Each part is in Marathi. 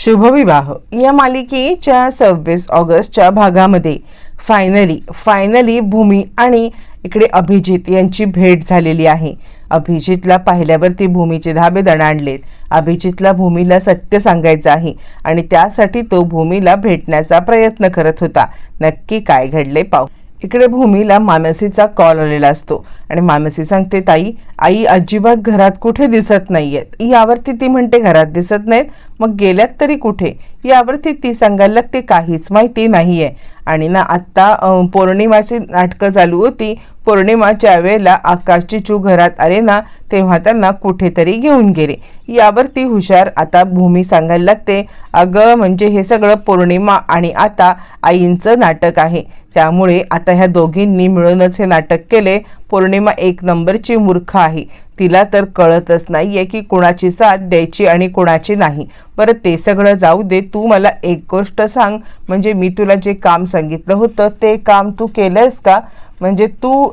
शुभविवाह. या मालिकेच्या सव्वीस ऑगस्टच्या भागामध्ये फायनली फायनली भूमी आणि इकडे अभिजित यांची भेट झालेली आहे. अभिजितला पाहिल्यावरती भूमीचे धाबे दणाणलेत. अभिजितला भूमीला सत्य सांगायचं आहे आणि त्यासाठी तो भूमीला भेटण्याचा प्रयत्न करत होता. नक्की काय घडले पाहू. इकडे भूमीला मानसीचा कॉल आलेला असतो. आणि मानसी सांगते ताई आई अजिबात घरात कुठे दिसत नाही आहेत यावरती ती म्हणते घरात दिसत नाहीत. मग गेल्यात तरी कुठे? यावरती ती सांगायला लागते काहीच माहिती नाही आहे आणि ना आत्ता पौर्णिमाची नाटकं चालू होती. पौर्णिमाच्या वेळेला आकाशची चू घरात आले ना तेव्हा त्यांना कुठेतरी घेऊन गेले. यावरती हुशार आता भूमी सांगायला लागते अगं म्हणजे हे सगळं पौर्णिमा आणि आता आईंचं नाटक आहे. त्यामुळे आता ह्या दोघींनी मिळूनच हे नाटक केले. पौर्णिमा एक नंबरची मूर्ख आहे. तिला तर कळतच नाही आहे की कुणाची साथ द्यायची आणि कुणाची नाही. बरं ते सगळं जाऊ दे. तू मला एक गोष्ट सांग. म्हणजे मी तुला जे काम सांगितलं होतं ते काम तू केलंयस का? म्हणजे तू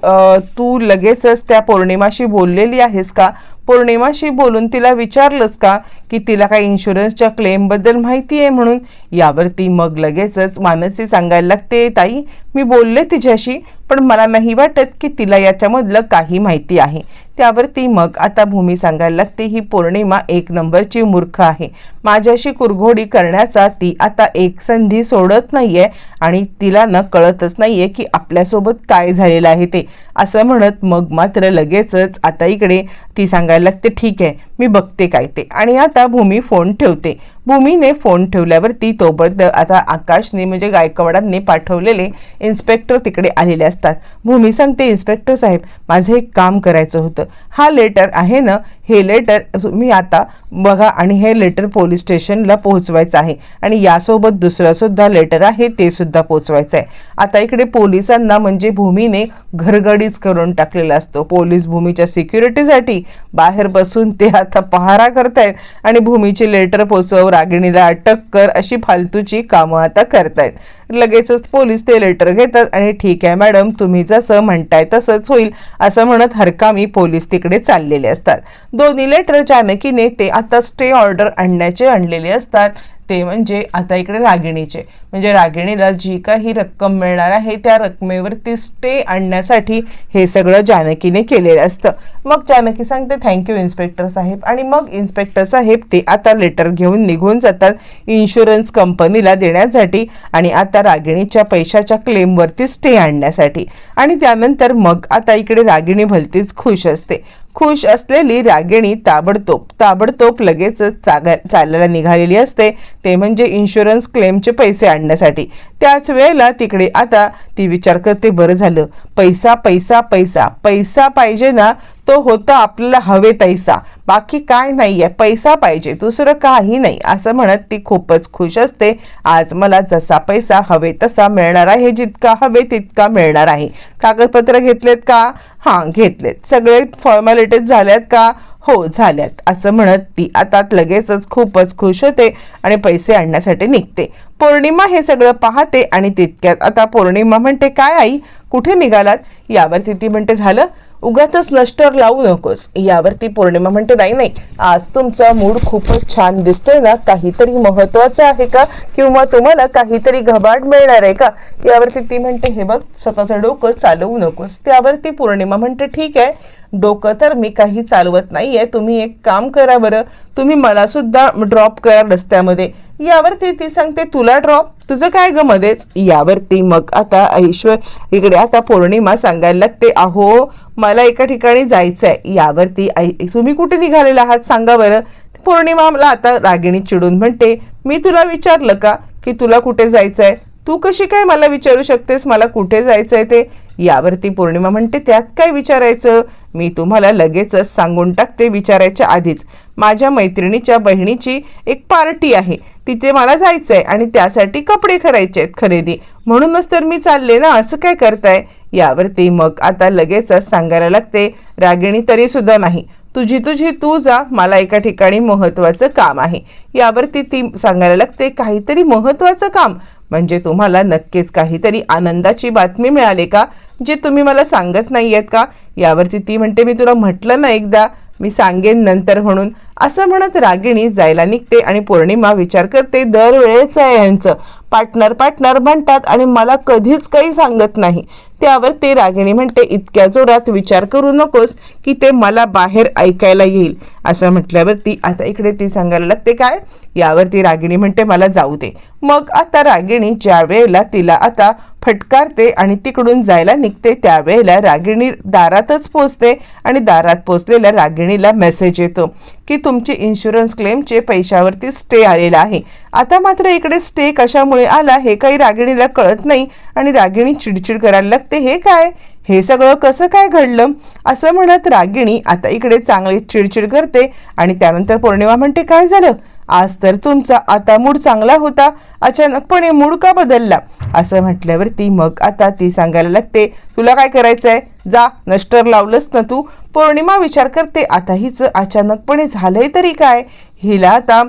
तू लगेचच त्या पौर्णिमाशी बोललेली आहेस का? पौर्णिमाशी बोलून तिला विचारलंस का की तिला काही इन्शुरन्सच्या क्लेमबद्दल माहिती आहे म्हणून. यावरती मग लगेचच मानसी सांगायला लागते ताई मी बोलले तिच्याशी पण मला नाही वाटत की तिला याच्यामधलं काही माहिती आहे. त्यावरती मग आता भूमी सांगायला लागते ही पौर्णिमा एक नंबरची मूर्ख आहे. माझ्याशी कुरघोडी करण्याचा ती आता एक संधी सोडत नाहीये आणि तिला न कळतच नाहीये की आपल्यासोबत काय झालेलं आहे ते. असं म्हणत मग मात्र लगेचच आता इकडे ती सांगायला लागते ठीक आहे मी बघते काय ते. आणि आता भूमी फोन ठेवते. भूमीने फोन ठेवल्यावरती तोबड आता आकाशने म्हणजे गायकवाडांनी पाठवलेले इन्स्पेक्टर तिकडे आलेले असतात. भूमी सांगते इन्स्पेक्टर साहेब माझं एक काम करायचं होतं. हा लेटर आहे ना हे लेटर तुम्ही आता बघा आणि हे लेटर पोलीस स्टेशनला पोहोचवायचं आहे. आणि यासोबत दुसरंसुद्धा लेटर आहे ते सुद्धा पोहोचवायचं आहे. आता इकडे पोलिसांना म्हणजे भूमीने घरगडीच करून टाकलेला असतो. पोलीस भूमीच्या सिक्युरिटीसाठी बाहेर बसून ते आता पहारा करतायत आणि भूमीचे लेटर पोचव रागिणीला अटक कर अशी फालतूची कामं आता करतायत. लगेचच पोलीस ते लेटर घेतात आणि ठीक आहे मॅडम तुम्ही जसं म्हणताय तसंच होईल असं म्हणत हरकामी पोलीस तिकडे चाललेले असतात. दोन्ही लेटर जानकीने ते आता स्टे ऑर्डर आणण्याचे आणलेले असतात. ते म्हणजे आता इकडे रागिणीचे. म्हणजे रागिणीला जी काही रक्कम मिळणार आहे त्या रकमेवरती स्टे आणण्यासाठी हे सगळं जानकीने केलेलं असतं. मग जानकी सांगते थँक्यू इन्स्पेक्टर साहेब. आणि मग इन्स्पेक्टर साहेब ते आता लेटर घेऊन निघून जातात इन्शुरन्स कंपनीला देण्यासाठी आणि आता रागिणीच्या पैशाच्या क्लेमवरती स्टे आणण्यासाठी. आणि त्यानंतर मग आता इकडे रागिणी भलतीच खुश असते. खुश असलेली रागिणी ताबडतोब ताबडतोब लगेच चागा चालायला निघालेली असते. ते म्हणजे इन्शुरन्स क्लेमचे पैसे आणण्यासाठी. त्याच वेळेला तिकडे आता ती विचार करते बरं झालं. पैसा पैसा पैसा. पैसा पाहिजे ना तो होता आपल्याला हवे तैसा. बाकी काय नाही आहे पैसा पाहिजे. दुसरं काही नाही. असं म्हणत ती खूपच खुश असते. आज मला जसा पैसा हवे तसा मिळणार आहे. जितका हवे तितका मिळणार आहे. कागदपत्र घेतलेत का? हां घेतलेत. सगळे फॉर्मॅलिटीज झाल्यात का? हो झाल्यात. असं म्हणत ती आता लगेचच खूपच खुश होते आणि पैसे आणण्यासाठी निघते. पौर्णिमा हे सगळं पाहते आणि तितक्यात आता पौर्णिमा म्हणते काय आई कुठे निघालात? यावरती ती म्हणते झालं उगाच नष्टर लावू नकोस. यावरती पौर्णिमा म्हणते नाही नाही आज तुमचा मूड खूपच छान दिसतोय ना काहीतरी महत्वाचं आहे का? किंवा तुम्हाला काहीतरी घबाट मिळणार आहे का? यावरती ती म्हणते हे बघ स्वतःचं डोकं चालवू नकोस. त्यावरती पौर्णिमा म्हणते ठीक आहे डोकं तर मी काही चालवत नाहीये तुम्ही एक काम करा बरं. तुम्ही मला सुद्धा ड्रॉप करा रस्त्यामध्ये. यावरती ती सांगते तुला ड्रॉप तुझं काय ग मध्येच? यावरती मग आता ऐश्वर इकडे आता पौर्णिमा सांगायला लागते. अहो मला एका ठिकाणी जायचं आहे यावरती आई तुम्ही कुठे निघालेला आहात सांगा बरं. पौर्णिमा मला आता रागिणी चिडून म्हणते मी तुला विचारलं का की तुला कुठे जायचं आहे तू कशी काय मला विचारू शकतेस? मला कुठे जायचं आहे ते? यावरती पौर्णिमा म्हणते त्यात काय विचारायचं? मी तुम्हाला लगेचच सांगून टाकते विचारायच्या आधीच. माझ्या मैत्रिणीच्या बहिणीची एक पार्टी आहे. तिथे मला जायचं आहे आणि त्यासाठी कपडे करायचे आहेत खरेदी. म्हणूनच तर मी चालले ना असं काय करताय? यावरती मग आता लगेचच सांगायला लागते रागिणी तरी सुद्धा नाही. तुझी तुझी तू जा मला एका ठिकाणी महत्वाचं काम आहे. यावरती ती सांगायला लागते काहीतरी महत्वाचं काम. म्हणजे तुम्हाला नक्कीच काहीतरी आनंदाची बातमी मिळाली का? जे तुम्ही मला सांगत नाही आहेत का? यावरती ती म्हणते मी तुला म्हटलं ना एकदा मी सांगेन नंतर म्हणून. असं म्हणत रागिणी जायला निघते आणि पौर्णिमा विचार करते दरवेळेच आहे यांचं. पार्टनर पार्टनर म्हणतात आणि मला कधीच काही सांगत नाही. त्यावर ते रागिणी म्हणते इतक्या जोरात विचार करू नकोस की ते मला बाहेर ऐकायला येईल. असं म्हटल्यावर ती आता इकडे ती सांगायला लागते काय? यावर ती रागिणी म्हणते मला जाऊ दे. मग आता रागिणी ज्या वेळेला तिला आता फटकारते आणि तिकडून जायला निघते त्यावेळेला रागिणी दारातच पोचते आणि दारात पोचलेल्या रागिणीला मेसेज येतो. की तुमचे इन्शुरन्स क्लेमचे पैशावरती स्टे आलेला आहे. आता मात्र इकडे स्टे कशामुळे आला हे काही रागिणीला कळत नाही आणि रागिणी चिडचिड करायला लागते हे काय? हे सगळं कसं काय घडलं? असं म्हणत रागिणी आता इकडे चांगली चिडचिड करते आणि त्यानंतर पौर्णिमा म्हणते काय झालं? आज तर तुमचा आता मूड चांगला होता अचानकपणे मूड का बदलला? असं म्हटल्यावर ती मग आता ती सांगायला लागते तुला काय करायचं आहे जा नष्टर लावलंस ना तू. पौर्णिमा विचार करते आता हिचं अचानकपणे झालंय तरी काय? हिला आता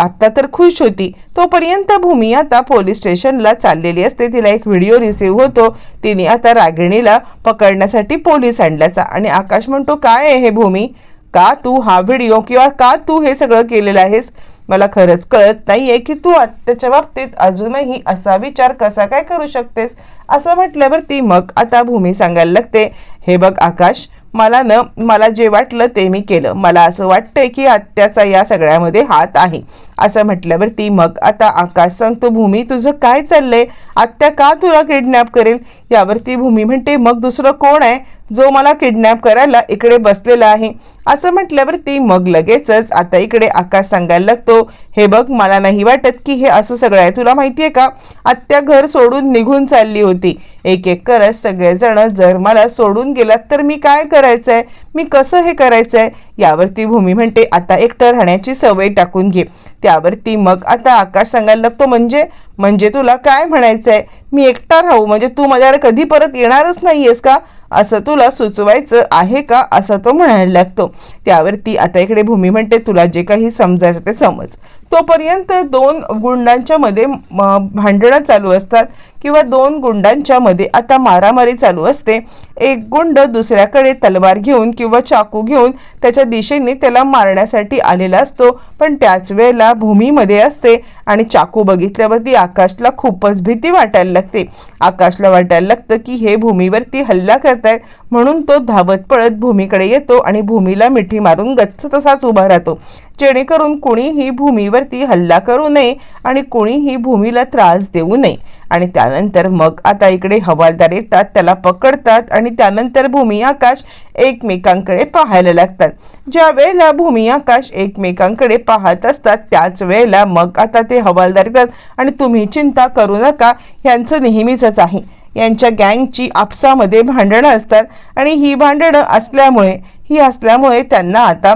आत्ता तर खुश होती. तोपर्यंत भूमी आता पोलीस स्टेशनला चाललेली असते. तिला एक व्हिडिओ रिसीव्ह होतो. तिने आता रागिणीला पकडण्यासाठी पोलीस आणल्याचा. आणि आकाश म्हणतो काय आहे हे भूमी? का तू हा व्हिडिओ किंवा का तू हे सगळं केलेलं आहेस? मला खरंच कळत नाहीये की तू त्याच्या बाबतीत अजूनही असा विचार कसा काय करू शकतेस? असं म्हटल्यावर ती मग आता भूमी सांगायला लागते हे बघ आकाश मला न मला जे वाटलं ते मी केलं. मला असं वाटतंय की आत्याचा या सगळ्यामध्ये हात आहे. असं म्हटल्यावर ती मग आता आकाश सांगतो भूमी तुझं काय चाललंय? आत्या का तुला किडनॅप करेल? यावरती भूमी म्हणते मग दुसरं कोण आहे? जो मला किडनॅप करायला इकडे बसलेला आहे. असं म्हटल्यावर ती मग लगेचच आता इकडे आकाश सांगायला लागतो हे बघ मला नाही वाटत की हे असं सगळं आहे. तुला माहिती आहे का? आत्या घर सोडून निघून चालली होती. एक एक करत सगळेजण जर मला सोडून गेलात तर मी काय करायचं आहे मी कसं हे करायचं आहे यावरती भूमी म्हणते आता एकटं राहण्याची सवय टाकून घे. त्यावरती मग आता आकाश सांगायला लागतो म्हणजे? म्हणजे तुला काय म्हणायचं आहे मी एकटा राहू? म्हणजे तू माझ्याकडे कधी परत येणारच नाही आहेस का? असं तुला सुचवायचं आहे का? असं तो म्हणायला लागतो. त्यावरती आता इकडे भूमी म्हणते तुला जे काही समजायचं ते समज. तोपर्यंत दोन गुंडांच्या मध्ये भांडणं चालू असतात किंवा दोन गुंडांच्या मध्ये आता मारामारी चालू असते. एक गुंड दुसऱ्याकडे तलवार घेऊन किंवा चाकू घेऊन त्याच्या दिशेने त्याला मारण्यासाठी आलेला असतो. पण त्याच वेळेला भूमीमध्ये असते आणि चाकू बघितल्यावरती आकाशला खूपच भीती वाटायला लागते. आकाशला वाटायला लागतं की हे भूमीवरती हल्ला करतायत. म्हणून तो धावत पळत भूमीकडे येतो आणि भूमीला मिठी मारून गच्च तसाच उभा राहतो. जेणेकरून कुणीही भूमीवरती हल्ला करू नये आणि कुणीही भूमीला त्रास देऊ नये. आणि त्यानंतर मग आता इकडे हवालदार येतात त्याला पकडतात आणि त्यानंतर भूमी आकाश एकमेकांकडे पाहायला लागतात. ज्या वेळेला भूमी आकाश एकमेकांकडे पाहत असतात त्याच वेळेला मग आता ते हवालदार येतात. आणि तुम्ही चिंता करू नका यांचं नेहमीचच आहे. यांच्या गँगची आपसामध्ये भांडणं असतात आणि ही भांडणं असल्यामुळे ही असल्यामुळे त्यांना आता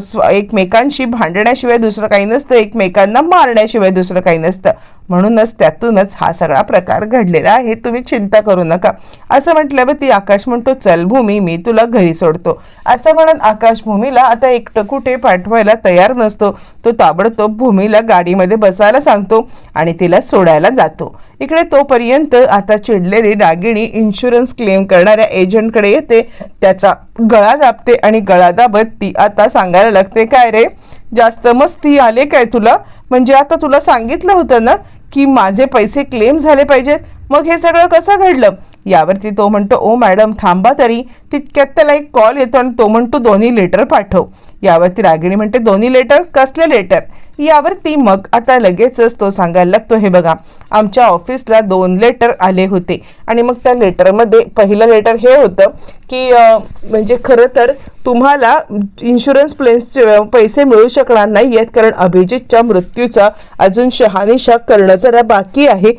स्व- एकमेकांशी भांडण्याशिवाय दुसरं काही नसतं. एकमेकांना मारण्याशिवाय दुसरं काही नसतं. म्हणूनच त्यातूनच हा सगळा प्रकार घडलेला आहे. तुम्ही चिंता करू नका. असं म्हटल्यावर ती आकाश म्हणतो चल भूमी मी तुला घरी सोडतो. असं म्हणून आकाश भूमीला आता एकटं कुठे पाठवायला तयार नसतो. तो ताबडतोब भूमीला गाडीमध्ये बसायला सांगतो आणि तिला सोडायला जातो. इकडे तोपर्यंत आता चिडलेली रागिणी इन्शुरन्स क्लेम करणाऱ्या एजंटकडे येते. त्याचा गळा दाबते आणि गळा दाबत ती आता सांगायला लागते काय रे? जास्त मस्ती आले काय तुला? म्हणजे आता तुला सांगितलं होतं ना की माझे पैसे क्लेम झाले पाहिजेत. मग हे सगळं कसं घडलं? यावरती तो म्हणतो ओ मॅडम थांबा तरी. तितक्यात त्याला एक कॉल येतो आणि तो म्हणतो दोन्ही लेटर पाठव. यावरती रागिणी म्हणते दोन्ही लेटर? कसले लेटर? यावरती मग आता लगेचच तो सांगायला लागतो हे बघा आमच्या ऑफिसला दोन लेटर आले होते. आणि मग त्या लेटरमध्ये पहिलं लेटर हे होतं की म्हणजे खरं तर तुम्हाला इन्शुरन्स प्लेन्सचे पैसे मिळू शकणार नाही आहेत कारण अभिजितच्या मृत्यूचा अजून शहानिशा करणं जरा बाकी आहे.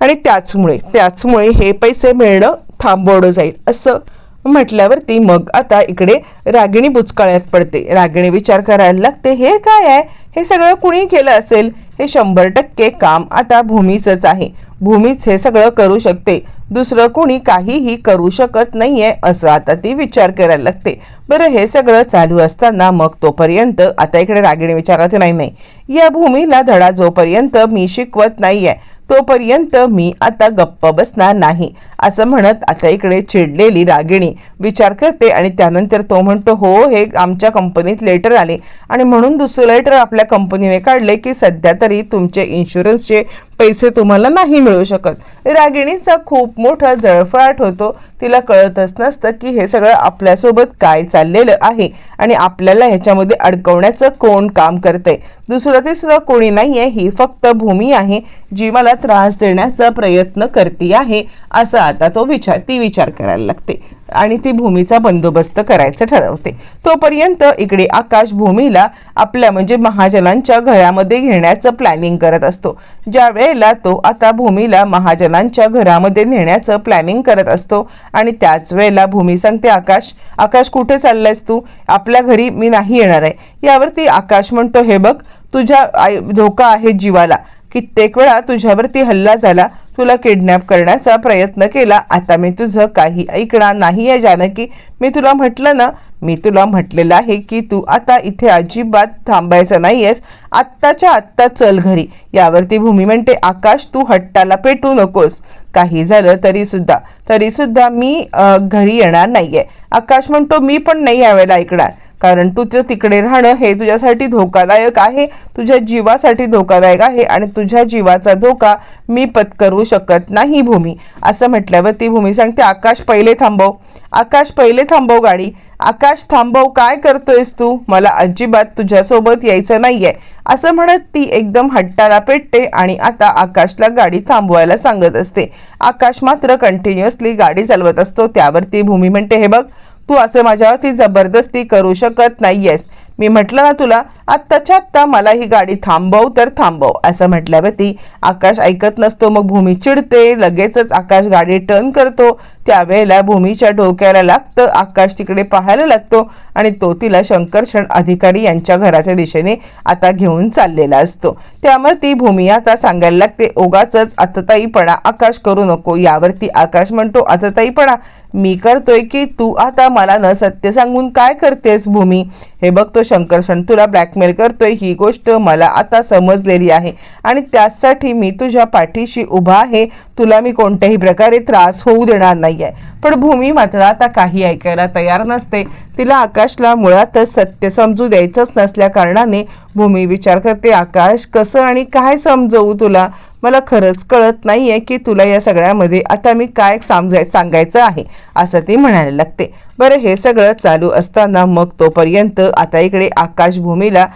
आणि त्याचमुळे त्याचमुळे हे पैसे मिळणं थांबवलं जाईल असं म्हटल्यावरती मग आता इकडे रागिणी बुचकाळ्यात पडते. रागिणी विचार करायला लागते हे काय आहे? हे सगळं कुणी केलं असेल? हे शंभर टक्के काम आता भूमीचंच आहे. भूमीच हे सगळं करू शकते. दुसरं कुणी काहीही करू शकत नाही आहे असं आता ती विचार करायला लागते. बरं हे सगळं चालू असताना मग तोपर्यंत आता इकडे रागिणी विचारात नाही नाही. या भूमीला धडा जोपर्यंत मी शिकवत नाही आहे तोपर्यंत मी आता गप्प बसणार नाही असं म्हणत आता इकडे चिडलेली रागिणी विचार करते आणि त्यानंतर तो म्हणतो हो हे आमच्या कंपनीत लेटर आले आणि म्हणून दुसरं लेटर आपल्या कंपनीने काढले की सध्या तरी तुमचे इन्शुरन्सचे पैसे तुम्हाला नाही मिळू शकत. रागिणीचा खूप मोठा जळफळाट होतो. तिला कळतच नसतं की हे सगळं आपल्यासोबत काय चाललेलं आहे आणि आपल्याला ह्याच्यामध्ये अडकवण्याचं कोण काम करतंय. दुसरं तिसरं कोणी नाही आहे ही फक्त भूमी आहे जी मला त्रास देण्याचा प्रयत्न करते आहे असं आता तो विचार ती विचार करायला लागते. आणि ती भूमीचा बंदोबस्त करायचं ठरवते. तोपर्यंत इकडे आकाश भूमीला आपल्या म्हणजे महाजनांच्या घरामध्ये घेण्याचं प्लॅनिंग करत असतो. ज्या वेळेला तो आता भूमीला महाजनांच्या घरामध्ये नेण्याचं प्लॅनिंग करत असतो आणि त्याच वेळेला भूमी सांगते आकाश आकाश कुठे चाललायस तू? आपल्या घरी मी नाही येणार आहे. यावरती आकाश म्हणतो हे बघ तुझ्या आई धोका आहे जीवाला. कित्येक वेळा तुझ्यावरती हल्ला झाला तुला किडनॅप करण्याचा प्रयत्न केला. आता मी तुझं काही ऐकणार नाही आहे जानकी. मी तुला म्हटलं ना मी तुला म्हटलेलं आहे की तू आता इथे अजिबात थांबायचं नाही आहेस आत्ताच्या आत्ता चल घरी. यावरती भूमी म्हणते आकाश तू हट्टाला पेटू नकोस. काही झालं तरीसुद्धा तरीसुद्धा मी घरी येणार नाही आहे आकाश म्हणतो मी पण नाही यावेळेला ऐकणार. कारण तुझं तिकडे राहणं हे तुझ्यासाठी धोकादायक आहे तुझ्या जीवासाठी धोकादायक आहे आणि तुझ्या जीवाचा धोका मी पत्करू शकत नाही भूमी. असं म्हटल्यावर ती भूमी सांगते आकाश पहिले थांबव. आकाश पहिले थांबव गाडी. आकाश थांबव. काय करतोयस तू? मला अजिबात तुझ्यासोबत यायचं नाहीये. असं म्हणत ती एकदम हट्टाला पेटते आणि आता आकाशला गाडी थांबवायला सांगत असते. आकाश मात्र कंटिन्युअसली गाडी चालवत असतो. त्यावरती भूमी म्हणते हे बघ तू असं माझ्यावरती जबरदस्ती करू शकत नाहीयेस. मी म्हटलं ना तुला आत्ताच्या आत्ता मला ही गाडी थांबव तर थांबव असं म्हटल्यावरती आकाश ऐकत नसतो. मग भूमी चिडते लगेचच आकाश गाडी टर्न करतो. त्यावेळेला भूमीच्या डोक्याला लागतं आकाश तिकडे पाहायला लागतो आणि तो तिला शंकरशण अधिकारी यांच्या घराच्या दिशेने आता घेऊन चाललेला असतो. त्यामुळे ती भूमी आता सांगायला लागते ओगाच अतताईपणा आकाश करू नको. यावरती आकाश म्हणतो अतताईपणा मी करतोय की तू आता मला न सत्य सांगून काय करतेस भूमी? हे बघ तो शंकरशण तुला ब्लॅकमेल करतोय. ही गोष्ट मला आता समजलेली आहे. आणि त्यासाठी मी तुझ्या पाठीशी उभा आहे. तुला मी कोणत्याही प्रकारे त्रास होऊ देणार नाही आहे पण भूमी मात्र आता काही ऐकायला तयार नसते. तिला आकाशला मुळातच सत्य समजू द्यायचंच नसल्या कारणाने भूमी विचार करते आकाश कसं आणि काय समजवू तुला? मला खरंच कळत नाही आहे की तुला या सगळ्यामध्ये आता मी काय समजाय सांगायचं आहे असं ती म्हणायला लागते. बरं हे सगळं चालू असताना मग तोपर्यंत आता इकडे आकाशभूमीला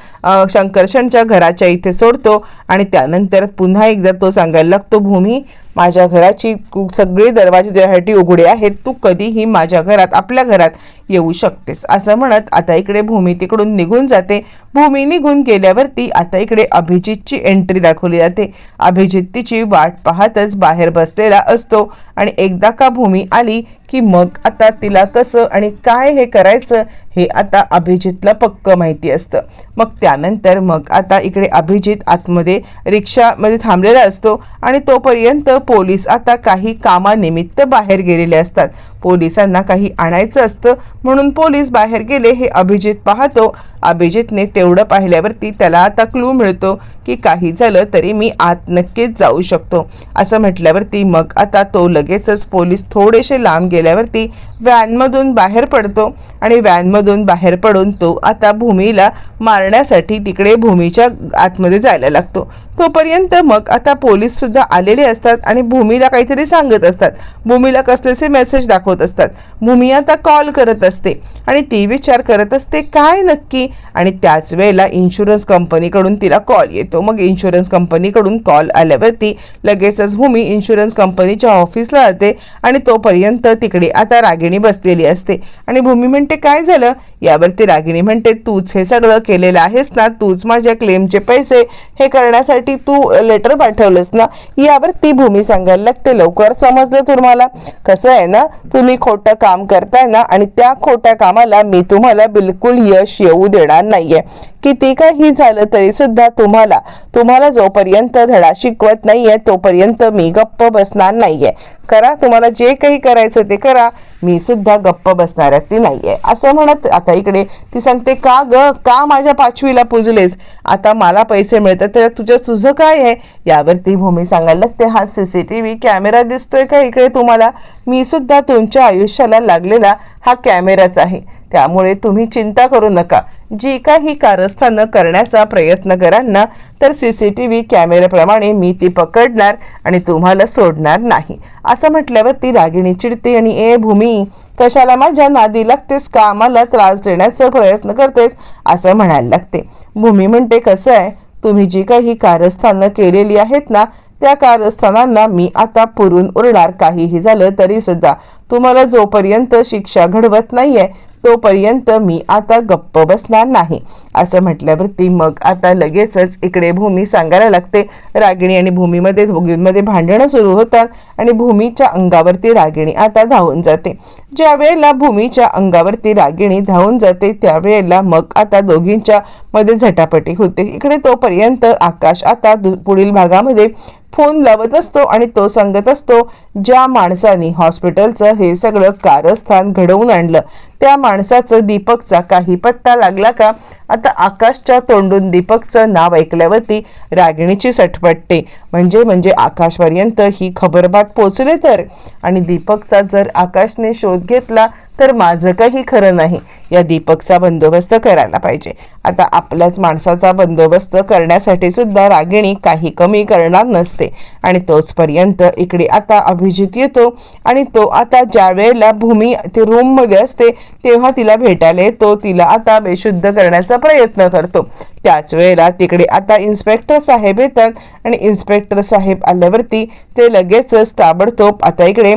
शंकरशनच्या घराच्या इथे सोडतो आणि त्यानंतर पुन्हा एकदा तो सांगायला लागतो भूमी माझ्या घराची सगळे दरवाजे तुझ्यासाठी उघडे आहेत तू कधीही माझ्या घरात आपल्या घरात येऊ शकतेस. असं म्हणत आता इकडे भूमी तिकडून निघून जाते. भूमी निघून गेल्यावरती आता इकडे अभिजितची एंट्री दाखवली जाते. अभिजित तिची वाट पाहतच बाहेर बसलेला असतो आणि एकदा का भूमी आली की मग आता तिला कसं आणि काय हे करायचं हे आता अभिजितला पक्क माहिती असतं. मग त्यानंतर मग आता इकडे अभिजित आतमध्ये रिक्षामध्ये थांबलेला असतो आणि तोपर्यंत पोलीस आता काही कामानिमित्त बाहेर गेलेले असतात. पोलिसांना काही आणायचं असतं म्हणून पोलीस बाहेर गेले हे अभिजित पाहतो अभिजितने तेवढं पाहिल्यावरती त्याला आता क्लू मिळतो की काही झालं तरी मी आत नक्कीच जाऊ शकतो. असं म्हटल्यावरती मग आता तो लगेचच पोलीस थोडेसे लांब गेल्यावरती व्हॅनमधून बाहेर पडतो आणि व्हॅनमधून बाहेर पडून तो आता भूमीला मारण्यासाठी तिकडे भूमीच्या आतमध्ये जायला लागतो. तोपर्यंत मग आता पोलीससुद्धा आलेले असतात आणि भूमीला काहीतरी सांगत असतात. भूमीला कसलेसे मेसेज दाखवत असतात. भूमी आता कॉल करत असते आणि ती विचार करत असते काय नक्की? आणि त्याच वेळेला इन्शुरन्स कंपनीकडून तिला कॉल येतो. मग इन्शुरन्स कंपनीकडून कॉल आल्यावरती लगेचच भूमी इन्शुरन्स कंपनीच्या ऑफिसला जाते आणि तोपर्यंत तिकडे आता रागिणी बसलेली असते. आणि भूमी म्हणते काय झालं? यावरती रागिणी म्हणते तूच हे सगळं केलेलं आहेस ना? तूच माझ्या क्लेमचे पैसे हे करण्यासाठी तू लेटर पाठवलंस ना? यावर ती भूमी सांगायला लागते लवकर समजलं तुम्हाला. कसं आहे ना? तुम्ही खोटं काम करताय ना आणि त्या खोट्या कामाला मी तुम्हाला बिलकुल यश येऊ देणार नाहीये. किती काही झालं तरी सुद्धा तुम्हाला तुम्हाला जोपर्यंत धडा शिकवत नाहीये तोपर्यंत मी गप्प बसणार नाहीये. करा तुम्हाला जे काही करायचं ते करा. मी सुद्धा गप्प बसणार ती नाहीये. असं म्हणत आता इकडे ती सांगते का ग? का माझ्या पाचवीला पुजलेस? आता मला पैसे मिळतात तर तुझं तुझं काय आहे? यावरती भूमी सांगायला लागते हा C C T V camera दिसतोय का इकडे तुम्हाला? मी सुद्धा तुमच्या आयुष्याला लागलेला हा कॅमेराच आहे. त्यामुळे तुम्ही चिंता करू नका. जी काही कारस्थानं करण्याचा प्रयत्न कराल ना तर सी सी टी व्ही कॅमेऱ्याप्रमाणे मी ती पकडणार आणि तुम्हाला सोडणार नाही. असं म्हटल्यावर ती रागिणी चिडते आणि ए भूमी कशाला माझ्या नादी लागतेस का? आम्हाला त्रास देण्याचा प्रयत्न करतेस असं म्हणायला लागते. भूमी म्हणते कसं आहे? तुम्ही जी काही कारस्थानं केलेली आहेत ना त्या कारस्थानांना मी आता पुरून उरणार. काहीही झालं तरीसुद्धा तुम्हाला जोपर्यंत शिक्षा घडवत नाही आहे तोपर्यंत मी आता गप्प बसणार नाही. असं म्हटल्यावरती मग आता लगेचच इकडे भूमी सांगायला लागते. रागिणी आणि भूमीमध्ये दोघींमध्ये भांडणं सुरू होतात आणि भूमीच्या अंगावरती रागिणी आता धावून जाते. ज्या वेळेला भूमीच्या अंगावरती रागिणी धावून जाते त्यावेळेला मग आता दोघींच्या मध्ये झटापटी होते. इकडे तोपर्यंत आकाश आता दु- पुढील भागामध्ये फोन लावत असतो आणि तो सांगत असतो ज्या माणसाने हॉस्पिटलचं हे सगळं कारस्थान घडवून आणलं त्या माणसाचं दीपकचा काही पत्ता लागला का? आता आकाशच्या तोंडून दीपकचं नाव ऐकल्यावरती रागिणीची सटपटते म्हणजे म्हणजे आकाशपर्यंत ही खबरबात पोचले तर? आणि दीपकचा जर आकाशने शोध घेतला तर माझं काही खरं नाही. या दीपकचा बंदोबस्त करायला पाहिजे. आता आपल्याच माणसाचा बंदोबस्त करण्यासाठी सुद्धा रागिणी काही कमी करणार नसते. आणि तोचपर्यंत इकडे आता अभिजित येतो आणि तो आता ज्या वेळेला भूमी ते रूममध्ये असते तेव्हा तिला भेटायला येतो. तिला आता बेशुद्ध करण्याचा प्रयत्न करतो. त्याच वेळेला तिकडे आता इन्स्पेक्टर साहेब येतात आणि इन्स्पेक्टर साहेब आल्यावरती ते लगेचच ताबडतोब आता इकडे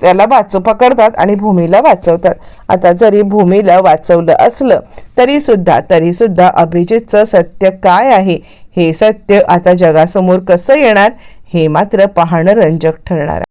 त्याला वाचू पकडतात आणि भूमीला वाचवतात. आता जरी भूमीला वाचवलं असलं तरी सुद्धा तरी सुद्धा अभिजितचं सत्य काय आहे? हे सत्य आता जगासमोर कसं येणार? हे मात्र पाहणं रंजक ठरणार